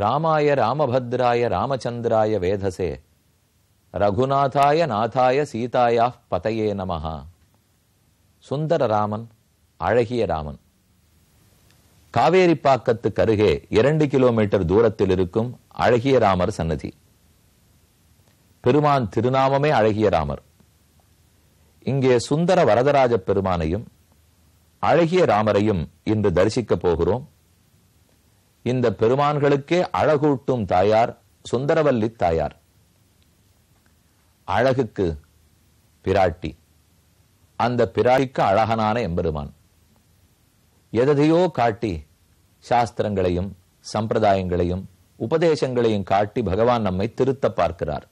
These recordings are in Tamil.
ராமாய ராமபத்ராய ராமச்சந்திராய வேதசே. ரகுநாதாய நாதாய சீதாயா பதையே நமஹா. சுந்தர ராமன் அழகிய ராமன். காவேரிப்பாக்கத்துக்கு அருகே இரண்டு கிலோமீட்டர் தூரத்தில் இருக்கும் அழகிய ராமர் சன்னதி. பெருமான் திருநாமமே அழகிய ராமர். இங்கே சுந்தர வரதராஜ பெருமானையும் அழகிய ராமரையும் இன்று தரிசிக்கப் போகிறோம். இந்த பெருமான்களுக்கே அழகூட்டும் தாயார் சுந்தரவல்லி தாயார். அழகுக்கு பிராட்டி. அந்த பிராட்டிக்கு அழகனான எம்பெருமான். எதையோ காட்டி சாஸ்திரங்களையும் சம்பிரதாயங்களையும் உபதேசங்களையும் காட்டி பகவான் நம்மை திருத்த பார்க்கிறார்.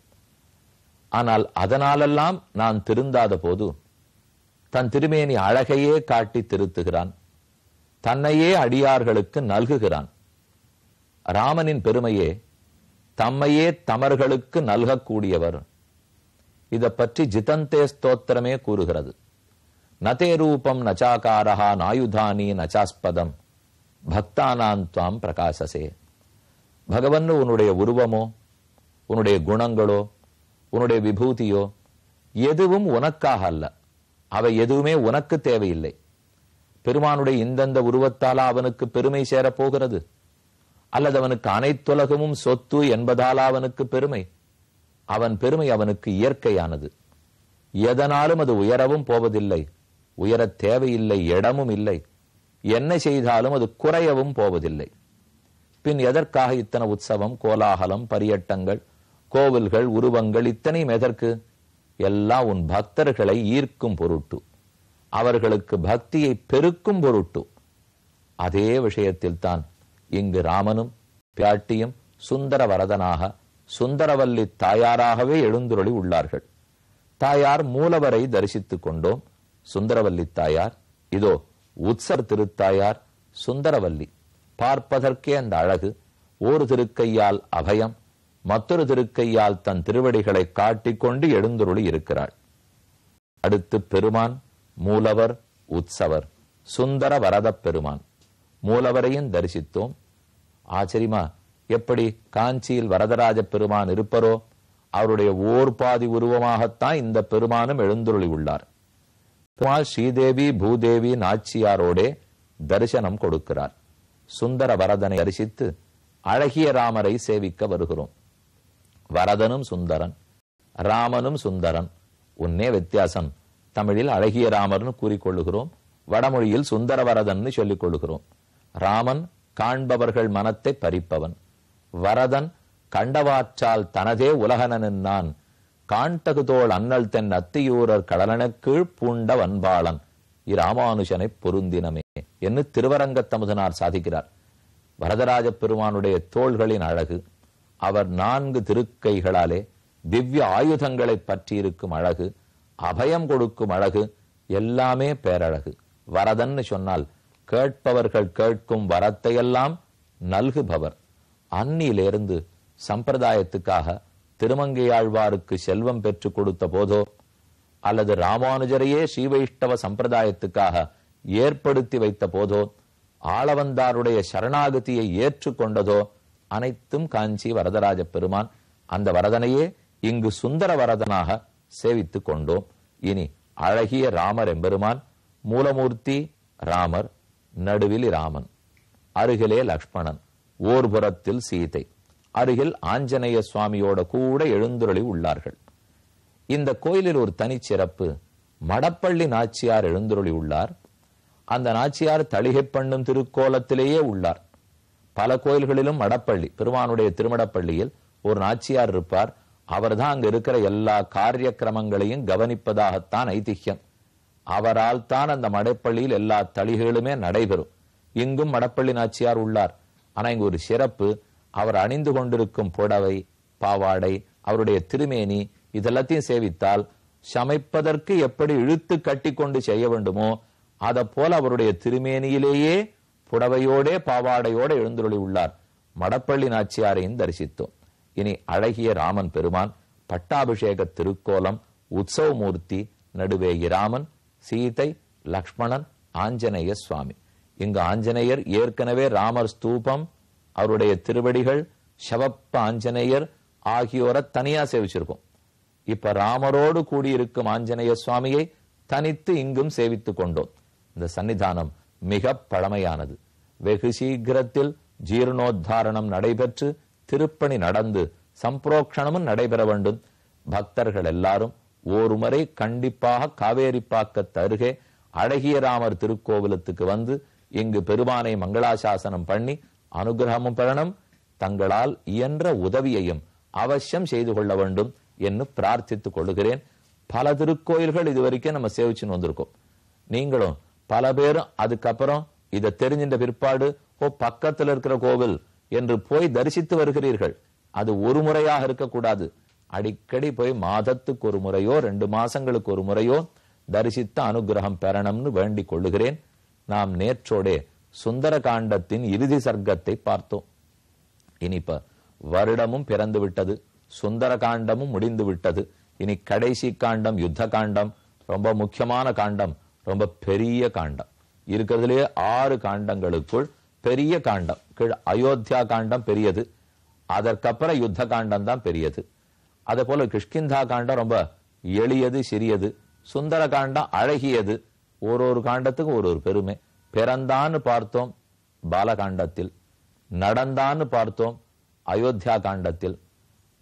ஆனால் அதனாலெல்லாம் நான் திருந்தாத போது தன் திருமேனி அழகையே காட்டி திருத்துகிறான். தன்னையே அடியார்களுக்கு நல்குகிறான். ராமனின் பெருமையே தம்மையே தமர்களுக்கு நல்கக்கூடியவர். இதை பற்றி ஜிதந்தே ஸ்தோத்திரமே கூறுகிறது. நதே ரூபம் நச்சாகாரஹா நாயுதானி நச்சாஸ்பதம். பக்தானான் துவாம் பிரகாசசே. பகவன் உன்னுடைய உருவமோ உன்னுடைய குணங்களோ உன்னுடைய விபூதியோ எதுவும் உனக்காக அல்ல. அவை எதுவுமே உனக்கு தேவையில்லை. பெருமானுடைய இந்தந்த உருவத்தால் அவனுக்கு பெருமை சேரப் போகிறது. அல்லது அவனுக்கு அனைத்துலகமும் சொத்து என்பதால் அவனுக்கு பெருமை. அவன் பெருமை அவனுக்கு இயற்கையானது. எதனாலும் அது உயரவும் போவதில்லை. உயரத் தேவையில்லை இடமும் இல்லை. என்ன செய்தாலும் அது குறையவும் போவதில்லை. பின் எதற்காக இத்தனை உற்சவம் கோலாகலம் பரியட்டங்கள் கோவில்கள் உருவங்கள் இத்தனையும் எதற்கு? எல்லாம் உன் பக்தர்களை ஈர்க்கும் பொருட்டு. அவர்களுக்கு பக்தியை பெருக்கும் பொருட்டு. அதே விஷயத்தில் தான் இங்கு ராமனும் பியாட்டியும் சுந்தர வரதனாக சுந்தரவல்லி தாயாராகவே எழுந்துருளி உள்ளார்கள். தாயார் மூலவரை தரிசித்துக் கொண்டோம். சுந்தரவல்லி தாயார் இதோ உத்சர் திருத்தாயார் சுந்தரவல்லி. பார்ப்பதற்கே அந்த அழகு ஒரு திருக்கையால் அபயம் மற்றொரு திருக்கையால் தன் திருவடிகளை காட்டிக்கொண்டு எழுந்துருளி இருக்கிறாள். அடுத்து பெருமான் மூலவர் உற்சவர் சுந்தர வரதப் பெருமான். மூலவரையும் தரிசித்தோம். ஆச்சரியமா எப்படி காஞ்சியில் வரதராஜ பெருமான் இருப்பரோ அவருடைய ஓர் பாதி உருவமாகத்தான் இந்த பெருமானும் எழுந்துருளி உள்ளார். பெருமாள் ஸ்ரீதேவி பூதேவி நாச்சியாரோடே தரிசனம் கொடுக்கிறார். சுந்தர வரதனை தரிசித்து அழகிய ராமரை சேவிக்க வருகிறோம். வரதனும் சுந்தரன் ராமனும் சுந்தரன். உன்னே வித்தியாசம் தமிழில் அழகிய ராமர்னு கூறிக்கொள்ளுகிறோம். வடமொழியில் சுந்தரவரதன் சொல்லிக் கொள்ளுகிறோம் ராமன் காண்பவர்கள் மனத்தை பறிப்பவன். வரதன் கண்டவாற்றால் தனதே உலகனன் நான். காண்டகுதோள் அண்ணல் தென் அத்தியூரர் கடலனக்கீழ் பூண்ட வன்பாளன். இராமானுஷனை பொருந்தினமே என்று திருவரங்கத்தமுதனார் சாதிக்கிறார். வரதராஜ பெருமானுடைய தோள்களின் அழகு. அவர் நான்கு திருக்கைகளாலே திவ்ய ஆயுதங்களை பற்றியிருக்கும் அழகு. அபயம் கொடுக்கும் அழகு. எல்லாமே பேரழகு. வரதன்னு சொன்னால் கேட்பவர்கள் கேட்கும் வரத்தையெல்லாம் நல்குபவர். அன்னியிலிருந்து சம்பிரதாயத்துக்காக திருமங்கையாழ்வாருக்கு செல்வம் பெற்று கொடுத்த போதோ அல்லது ராமானுஜரையே ஸ்ரீவைஷ்ணவ சம்பிரதாயத்துக்காக ஏற்படுத்தி வைத்த போதோ ஆளவந்தாருடைய சரணாகதியை ஏற்றுக்கொண்டதோ அனைத்தும் காஞ்சி வரதராஜ பெருமான் அந்த வரதனையே இங்கு சுந்தர வரதனாக சேவித்துக் கொண்டோம். இனி அழகிய ராமர் எம்பெருமான் மூலமூர்த்தி ராமர் நடுவில் ராமன் அருகிலே லக்ஷ்மணன் ஓர்புறத்தில் சீதை அருகில் ஆஞ்சநேய சுவாமியோட கூட எழுந்துருளி உள்ளார்கள். இந்த கோயிலில் ஒரு தனிச்சிறப்பு மடப்பள்ளி நாச்சியார் எழுந்துருளி உள்ளார். அந்த நாச்சியார் தளிகை பண்ணும் திருக்கோலத்திலேயே உள்ளார். பல கோயில்களிலும் மடப்பள்ளி பெருமானுடைய திருமடப்பள்ளியில் ஒரு நாச்சியார் இருப்பார். அவர்தான் அங்க இருக்கிற எல்லா காரிய கிரமங்களையும் கவனிப்பதாகத்தான் ஐதிஹ்யம் அவரால் தான் அந்த மடப்பள்ளியில் எல்லா தளிகளுமே நடைபெறும். இங்கும் மடப்பள்ளி நாச்சியார் உள்ளார். ஆனா இங்கு ஒரு சிறப்பு அவர் அணிந்து கொண்டிருக்கும் புடவை பாவாடை அவருடைய திருமேனி இதெல்லாத்தையும் சேவித்தால் சமைப்பதற்கு எப்படி இழுத்து கட்டி கொண்டு செய்ய வேண்டுமோ அதை போல அவருடைய திருமேனியிலேயே புடவையோடே பாவாடையோட எழுந்துருளி உள்ளார். மடப்பள்ளி நாச்சியாரையும் தரிசித்தோம். இனி அழகிய ராமன் பெருமான் பட்டாபிஷேக திருக்கோலம் உற்சவமூர்த்தி நடுவே இராமன் சீதை லக்ஷ்மணன் ஆஞ்சநேய சுவாமி. இங்கு ஆஞ்சநேயர் ஏற்கனவே ராமர் ஸ்தூபம் அவருடைய திருவடிகள் சவப்ப ஆஞ்சநேயர் ஆகியோரை தனியா சேவிச்சிருக்கோம். இப்ப ராமரோடு கூடியிருக்கும் ஆஞ்சநேய சுவாமியை தனித்து இங்கும் சேவித்துக் கொண்டோம். இந்த சன்னிதானம் மிக பழமையானது. வெகு சீக்கிரத்தில் ஜீர்ணோத்தாரணம் நடைபெற்று திருப்பணி நடந்து சம்பிரோக்ஷணமும் நடைபெற வேண்டும். பக்தர்கள் எல்லாரும் ஒரு முறை கண்டிப்பாக காவேரிப்பாக்கத்து அருகே அழகிய ராமர் திருக்கோவிலத்துக்கு வந்து இங்கு பெருமானை மங்களாசாசனம் பண்ணி அனுகிரகமும் பெறணும். தங்களால் இயன்ற உதவியையும் அவசியம் செய்து கொள்ள வேண்டும் என்று பிரார்த்தித்துக் கொள்கிறேன். பல திருக்கோயில்கள் இதுவரைக்கும் நம்ம சேவிச்சுன்னு வந்திருக்கோம். நீங்களும் பல பேரும் அதுக்கப்புறம் இதை தெரிஞ்சின்ற பிற்பாடு ஓ பக்கத்துல இருக்கிற கோவில் என்று போய் தரிசித்து வருகிறீர்கள். அது ஒரு முறையாக இருக்கக்கூடாது. அடிக்கடி போய் மாதத்துக்கு ஒரு முறையோ ரெண்டு மாசங்களுக்கு ஒரு முறையோ தரிசித்த அனுகிரகம் பெறணும்னு வேண்டிக் கொள்ளுகிறேன். நாம் நேற்றோடே சுந்தர காண்டத்தின் இறுதி சர்க்கத்தை பார்த்தோம். இனிப்ப வருடமும் பிறந்து விட்டது சுந்தர காண்டமும் முடிந்து விட்டது. இனி கடைசி காண்டம் யுத்த காண்டம் ரொம்ப முக்கியமான காண்டம் ரொம்ப பெரிய காண்டம். இருக்கிறதுலே ஆறு காண்டங்களுக்குள் பெரிய காண்டம். கீழ் அயோத்தியா காண்டம் பெரியது அதற்கப்புறம் யுத்த காண்டம் தான் பெரியது. அதே போல கிஷ்கிந்தா காண்டம் ரொம்ப எளியது சிறியது சுந்தர காண்டம் அழகியது. ஒரு ஒரு காண்டத்துக்கு ஒரு ஒரு பெருமை. பிறந்தான்னு பார்த்தோம் பாலகாண்டத்தில் நடந்தான்னு பார்த்தோம் அயோத்தியா காண்டத்தில்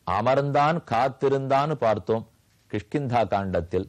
அமர்ந்தான் காத்திருந்தான்னு பார்த்தோம் கிஷ்கிந்தா காண்டத்தில்.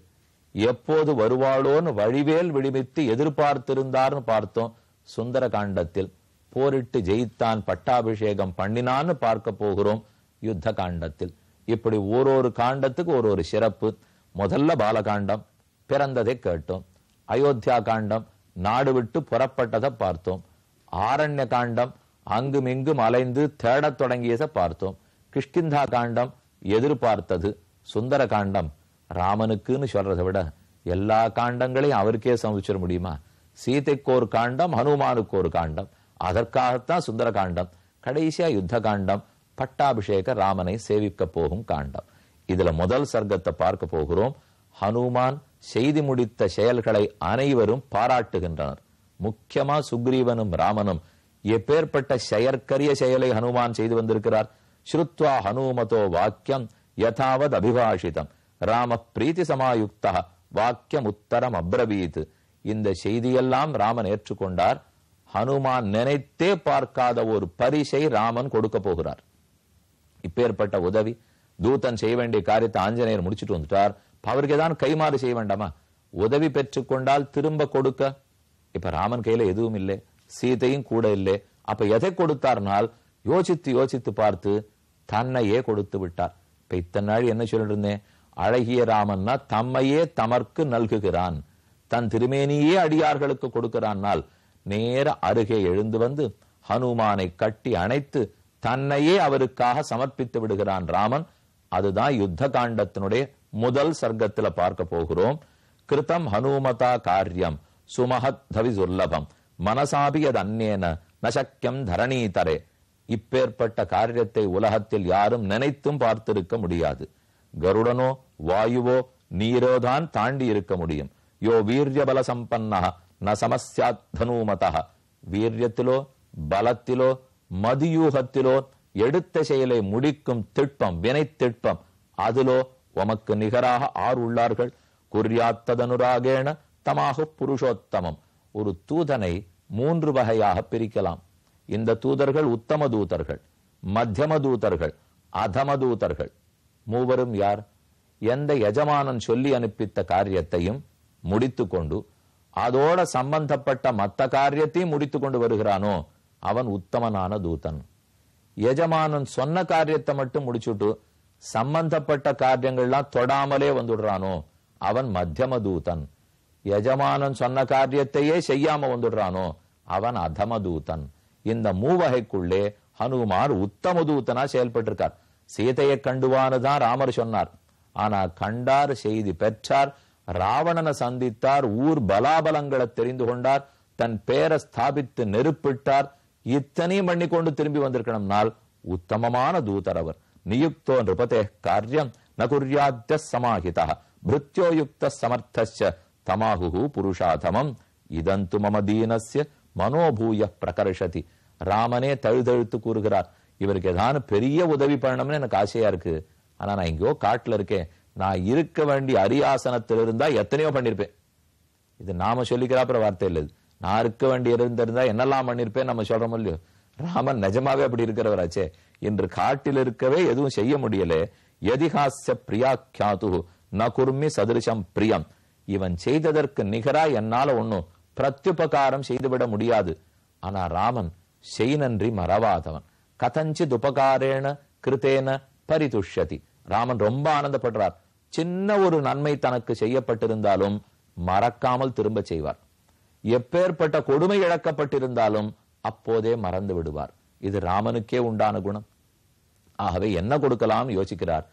எப்போது வருவாளோன்னு வழிவேல் விடுவித்து எதிர்பார்த்திருந்தார்னு பார்த்தோம் சுந்தர காண்டத்தில். போரிட்டு ஜெயித்தான் பட்டாபிஷேகம் பண்ணினான்னு பார்க்க போகிறோம் யுத்த காண்டத்தில். இப்படி ஒரு ஒரு காண்டத்துக்கு ஒரு ஒரு சிறப்பு. முதல்ல பாலகாண்டம் பிறந்ததை கேட்டோம். அயோத்தியா காண்டம் நாடு விட்டு புறப்பட்டதை பார்த்தோம். ஆரண்ய காண்டம் அங்கும் இங்கும் அலைந்து தேடத் தொடங்கியதை பார்த்தோம். கிஷ்கிந்தா காண்டம் எதிர்பார்த்தது. சுந்தர காண்டம் ராமனுக்குன்னு சொல்றதை விட எல்லா காண்டங்களையும் அவருக்கே சமைச்சிட முடியுமா? சீதைக்கு ஒரு காண்டம் ஹனுமானுக்கு ஒரு காண்டம். அதற்காகத்தான் சுந்தர காண்டம். கடைசியா யுத்த காண்டம் பட்டாபிஷேக ராமனை சேவிக்க போகும் காண்டம். இதுல முதல் சர்க்கத்தை பார்க்க போகிறோம். ஹனுமான் செய்தி முடித்த செயல்களை அனைவரும் பாராட்டுகின்றனர். முக்கியமா சுக்ரீவனும் ராமனும். எப்பேற்பட்ட செயற்கரிய செயலை ஹனுமான் செய்து வந்திருக்கிறார். ஸ்ருத்வா ஹனுமதோ வாக்கியம் யதாவத் அபிபாஷிதம். ராம பிரீத்தி சமாயுக்தா வாக்கியம் உத்தரம் அப்ரவீத். இந்த செய்தியெல்லாம் ராமன் ஏற்றுக்கொண்டார். ஹனுமான் நினைத்தே பார்க்காத ஒரு பரிசை ராமன் கொடுக்க போகிறார். இப்பேற்பட்ட உதவி. தூதன் செய்ய வேண்டிய காரியத்தை ஆஞ்சநேயர் முடிச்சுட்டு வந்துட்டார். அவருக்கு ஏதாவது கைமாறு செய்ய வேண்டாமா? உதவி பெற்றுக்கொண்டால் திரும்ப கொடுக்க. இப்ப ராமன் கையில எதுவும் இல்லை. சீதையும் கூட இல்லை. அப்ப எதை கொடுத்தார்னால் யோசித்து யோசித்து பார்த்து தன்னையே கொடுத்து விட்டார். இப்ப இத்தனை நாள் என்ன சொல்லிட்டு இருந்தேன்? அழகிய ராமன்னா தம்மையே தமர்க்கு நல்குகிறான். தன் திருமேனியே அடியார்களுக்கு கொடுக்கிறான்னால் நேர அருகே எழுந்து வந்து ஹனுமானை கட்டி அணைத்து தன்னையே அவருக்காக சமர்ப்பித்து விடுகிறான் ராமன். அதுதான் யுத்த காண்டத்தினுடைய முதல் சர்க்கத்துல பார்க்க போகிறோம். கிருதம் ஹனுமதா காரியம். சுமஹத் தவி துர்லபம். மனசாபியது அந்நேன நசக்கியம் தரணீதரே. இப்பேற்பட்ட காரியத்தை உலகத்தில் யாரும் நினைத்தும் பார்த்திருக்க முடியாது. கருடனோ வாயுவோ நீரோதான் தாண்டி இருக்க முடியும். யோ வீரிய பல சம்பன்னா ந சமஸ்யாத் தனூமதா வீரியத்திலோ பலத்திலோ மதியூகத்திலோ எடுத்த செயலை முடிக்கும் திட்பம் வினை திட்பம் அதிலோ உமக்கு நிகராக ஆர் உள்ளார்கள். குறியாத்ததனுராகேன தமாக புருஷோத்தமம். ஒரு தூதனை மூன்று வகையாக பிரிக்கலாம். இந்த தூதர்கள் உத்தம தூதர்கள் மத்தியம தூதர்கள் அதம தூதர்கள். மூவரும் யார்? எந்த எஜமானன் சொல்லி அனுப்பித்த காரியத்தையும் முடித்துக்கொண்டு அதோட சம்பந்தப்பட்ட மத்த காரியத்தையும் முடித்து கொண்டு வருகிறானோ அவன் உத்தமனான தூதன். எஜமானன் சொன்ன காரியத்தை மட்டும் முடிச்சுட்டு சம்பந்தப்பட்ட காரியங்கள்லாம் தொடாமலே வந்துடுறானோ அவன் மத்தியம தூதன். எஜமானன் சொன்ன காரியத்தையே செய்யாம வந்துடுறானோ அவன் அதம தூதன். இந்த மூவகைக்குள்ளே ஹனுமார் உத்தம தூதனா செயல்பட்டிருக்கார். சீதையை கண்டுவானுதான் ராமர் சொன்னார். ஆனா கண்டார் செய்தி பெற்றார் ராவணனை சந்தித்தார் ஊர் பலாபலங்களை தெரிந்து கொண்டார் தன் பேரை ஸ்தாபித்து நெருப்பிட்டார் இத்தனையும் பண்ணி கொண்டு திரும்பி வந்திருக்கணும்னால் உத்தமமான தூதர் அவர். நியுக்தோ நிருபதே காரியம் நகுர்யாத்திய சமாஹிதா பிருத்யோ சமர்த்தச்ச சமர்த்தஸ்ய புருஷாதமம். இதந்து மம தீனஸ்ய மனோபூய பிரகர்ஷதி. ராமனே தழுதழுத்து கூறுகிறார். இவருக்கு ஏதாவது பெரிய உதவி பண்ணணும்னு எனக்கு ஆசையா இருக்கு. ஆனா நான் எங்கேயோ காட்டுல இருக்கேன். நான் இருக்க வேண்டிய அரியாசனத்தில் இருந்தா எத்தனையோ பண்ணிருப்பேன். இது நாம சொல்லிக்கிறாப்புற வார்த்தை இல்லை நான் இருக்க வேண்டி இருந்திருந்தா என்னெல்லாம் பண்ணிருப்பேன் நம்ம சொல்றோம் இல்லையோ? ராமன் நிஜமாவே அப்படி இருக்கிறவராச்சே. இன்று காட்டில் இருக்கவே எதுவும் செய்ய முடியல. எதிகாச பிரியாக்கியாது ந குர்மி சதிருஷம் பிரியம். இவன் செய்ததற்கு நிகரா என்னால ஒன்னும் பிரத்யுபகாரம் செய்துவிட முடியாது. ஆனா ராமன் செய் நன்றி மறவாதவன். கதஞ்சித் உபகாரேன கிருத்தேன பரிதுஷ்யதி. ராமன் ரொம்ப ஆனந்தப்படுறார். சின்ன ஒரு நன்மை தனக்கு செய்யப்பட்டிருந்தாலும் மறக்காமல் திரும்ப செய்வார். எப்பேற்பட்ட கொடுமை இழக்கப்பட்டிருந்தாலும் அப்போதே மறந்து விடுவார். இது ராமனுக்கே உண்டான குணம். ஆகவே என்ன கொடுக்கலாம் யோசிக்கிறார்.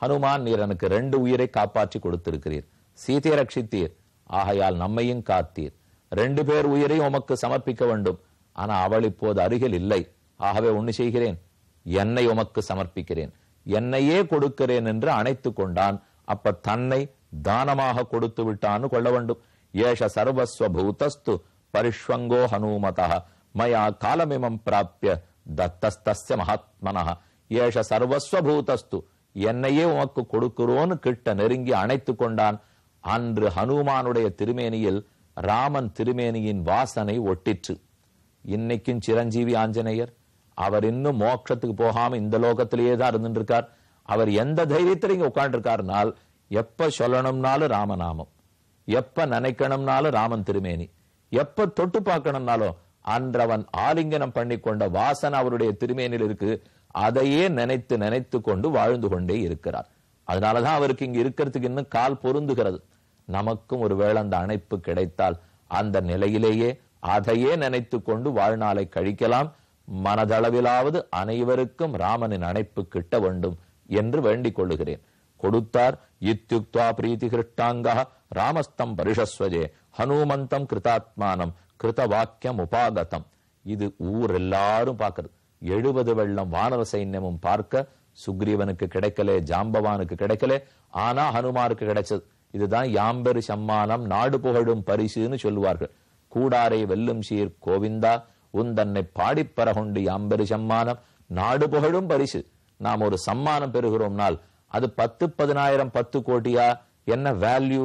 ஹனுமான் நீர் எனக்கு ரெண்டு உயிரை காப்பாற்றி கொடுத்திருக்கிறீர். சீதையை ரட்சித்தீர். ஆகையால் நம்மையும் காத்தீர். ரெண்டு பேர் உயிரை உமக்கு சமர்ப்பிக்க வேண்டும். ஆனா அவள் இப்போது அருகில் இல்லை. ஆகவே ஒண்ணு செய்கிறேன். என்னை உமக்கு சமர்ப்பிக்கிறேன். என்னையே கொடுக்கிறேன் என்று அணைத்துக் கொண்டான். அப்ப தன்னை தானமாக கொடுத்து விட்டான்னு கொள்ள வேண்டும். ஏஷ சர்வஸ்வ பூதஸ்து பரிஷ்வங்கோ ஹனுமதா மயா காலமிமம் பிராப்பிய தத்தஸ்தஸ்ய மகாத்மனः ஏஷ சர்வஸ்வ பூதஸ்து என்னையே உமக்கு கொடுக்கிறோன்னு கிட்ட நெருங்கி அணைத்துக் கொண்டான். அன்று ஹனுமானுடைய திருமேனியில் ராமன் திருமேனியின் வாசனை ஒட்டிற்று. இன்னைக்கும் சிரஞ்சீவி ஆஞ்சநேயர் அவர் இன்னும் மோட்சத்துக்கு போகாம இந்த லோகத்திலேயே தான் இருந்துட்டு இருக்கார். அவர் எந்த தைரியத்தில் இங்க உட்கார்ந்துருக்காருனால் எப்ப சொல்லணும்னாலும் ராமநாமம். எப்ப நினைக்கணும்னாலும் ராமன் திருமேனி. எப்ப தொட்டு பார்க்கணும்னாலும் அன்றவன் ஆலிங்கனம் பண்ணி கொண்ட வாசனை அவருடைய திருமேனில் இருக்கு. அதையே நினைத்து நினைத்து கொண்டு வாழ்ந்து கொண்டே இருக்கிறார். அதனாலதான் அவருக்கு இங்க இருக்கிறதுக்கு இன்னும் கால் பொருந்துகிறது. நமக்கும் ஒருவேளை அந்த அணைப்பு கிடைத்தால் அந்த நிலையிலேயே அதையே நினைத்து கொண்டு வாழ்நாளை கழிக்கலாம். மனதளவிலாவது அனைவருக்கும் ராமனின் அணைப்பு கிட்ட வேண்டும் என்று வேண்டிக் கொள்ளுகிறேன். கொடுத்தார் இத்தியுக்தா பிரீதி கிருஷ்டாங்கா ராமஸ்தம் பரிஷஸ்வஜே ஹனுமந்தம் கிருதாத்மானம் கிருத வாக்கியம் உபாகதம் இது ஊர் எல்லாரும் பார்க்கறது. எழுபது வெள்ளம் வானர சைன்யமும் பார்க்க சுக்ரீவனுக்கு கிடைக்கல ஜாம்பவானுக்கு கிடைக்கல ஆனா ஹனுமாருக்கு கிடைச்சது. இதுதான் யாம்பெரு சம்மானம் நாடு புகழும் பரிசுன்னு சொல்லுவார்கள். கூடாரை வெல்லும் சீர் கோவிந்தா உந்தன்னை பாடிப்பறகுண்டு யாம்பெரு சம்மானம் நாடு புகழும் பரிசு. நாம் ஒரு சம்மானம் பெறுகிறோம்னால் அது பத்து பதினாயிரம் பத்து கோடியா? என்ன வேல்யூ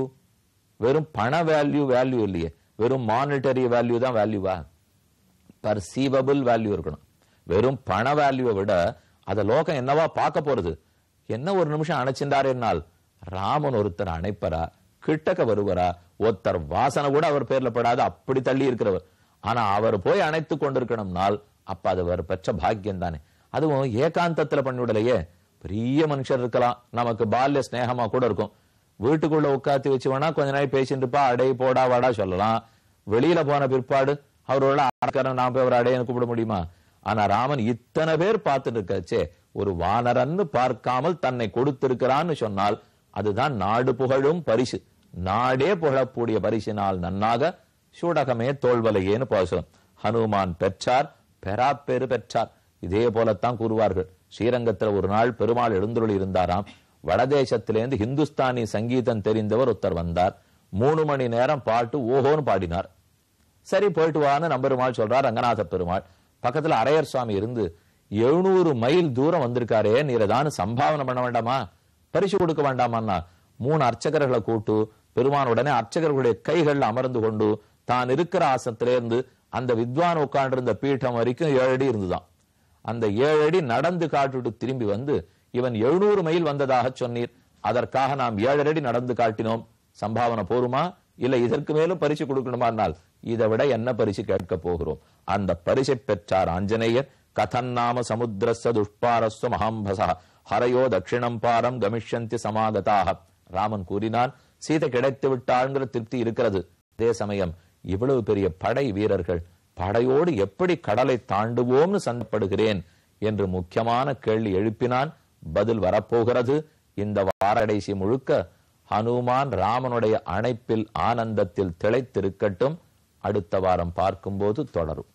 வெறும் பண வேல்யூ வேல்யூ இல்லையே. வெறும் மானிட்டரி வேல்யூ தான் வேல்யூவா பர்சீவபிள் வேல்யூ இருக்கணும். வெறும் பண வேல்யூவை விட அத லோகம் என்னவா பார்க்க போறது? என்ன ஒரு நிமிஷம் அணைச்சின்றாருனால் ராமன் ஒருத்தர் அணைப்பரா? கிட்டக்க வருவரா? ஒருத்தர் வாசனை கூட அவர் பேர்ல படாது. அப்படி தள்ளி இருக்கிறவர். ஆனா அவர் போய் அணைத்து கொண்டிருக்கணும்னால் அப்ப அது அவர் பெற்ற பாக்கியம் தானே. அதுவும் ஏகாந்தத்துல பண்ணிவிடலையே. பெரிய மனுஷர் இருக்கலாம். நமக்கு பால்ய ஸ்நேகமா கூட இருக்கும். வீட்டுக்குள்ள உட்காத்தி வச்சு வேணா கொஞ்ச நாள் பேசிட்டு இருப்பா அடை போடா வாடா சொல்லலாம். வெளியில போன பிற்பாடு அவரோட ஆட்காரன் நான் போய் அவர் அடையன்னு கூப்பிட முடியுமா? ஆனா ராமன் இத்தனை பேர் பார்த்துட்டு இருக்காச்சே ஒரு வானரன்னு பார்க்காமல் தன்னை கொடுத்திருக்கிறான்னு சொன்னால் அதுதான் நாடு புகழும் பரிசு. நாடே புகழக்கூடிய பரிசினால் நன்னாக சூடகமே தோல்வலையேன்னு பாசம் ஹனுமான் பெற்றார் பெறாப்பேறு பெற்றார். இதே போலத்தான் கூறுவார்கள். ஸ்ரீரங்கத்துல ஒரு நாள் பெருமாள் எழுந்துருளி இருந்தாராம். வடதேசத்திலேருந்து ஹிந்துஸ்தானி சங்கீதம் தெரிந்தவர் ஒருத்தர் வந்தார். மூணு மணி நேரம் பாட்டு ஓஹோன்னு பாடினார். சரி போயிட்டு வான்னு நம்பெருமாள் சொல்றார் ரங்கநாத பெருமாள். பக்கத்துல அரையர் சுவாமி இருந்து எழுநூறு மைல் தூரம் வந்திருக்காரே நீர் சம்பாவனை பண்ண வேண்டாமா? பரிசு கொடுக்க வேண்டாமான்னா? மூணு அர்ச்சகர்களை கூட்டு பெருமான் உடனே அர்ச்சகர்களுடைய கைகள் அமர்ந்து கொண்டு தான் இருக்கிற ஆசனத்திலிருந்து அந்த வித்வான் உட்காண்டிருந்த பீட்டம் வரைக்கும் ஏழு அடி இருந்துதான். அந்த ஏழு அடி நடந்து காட்டுட்டு திரும்பி வந்து இவன் எழுநூறு மைல் வந்ததாக சொன்னீர். அதற்காக நாம் ஏழரடி நடந்து காட்டினோம். சம்பாவனை போருமா? இல்ல இதற்கு மேலும் பரிசு கொடுக்கணுமானால் இதை விட என்ன பரிசு கேட்க போகிறோம்? அந்த பரிசை பெற்றார் ஆஞ்சநேயர். கதன்னாம சமுத்திரஸ்த துஷ்பாரஸ்வ மகாம்பசா. ஹரையோ தட்சிணம் பாரம் கமிஷந்தி சமாகதாக ராமன் கூறினான் சீதை கிடைத்து விட்டாள்ங்கிற திருப்தி இருக்கிறது. அதே சமயம் இவ்வளவு பெரிய படை வீரர்கள் படையோடு எப்படி கடலை தாண்டுவோம்னு சந்தப்படுகிறேன்? என்று முக்கியமான கேள்வி எழுப்பினான் பதில் வரப்போகிறது. இந்த வாரடைசி முழுக்க ஹனுமான் ராமனுடைய அணைப்பில் ஆனந்தத்தில் திளைத்திருக்கட்டும். அடுத்த வாரம் பார்க்கும்போது தொடரும்.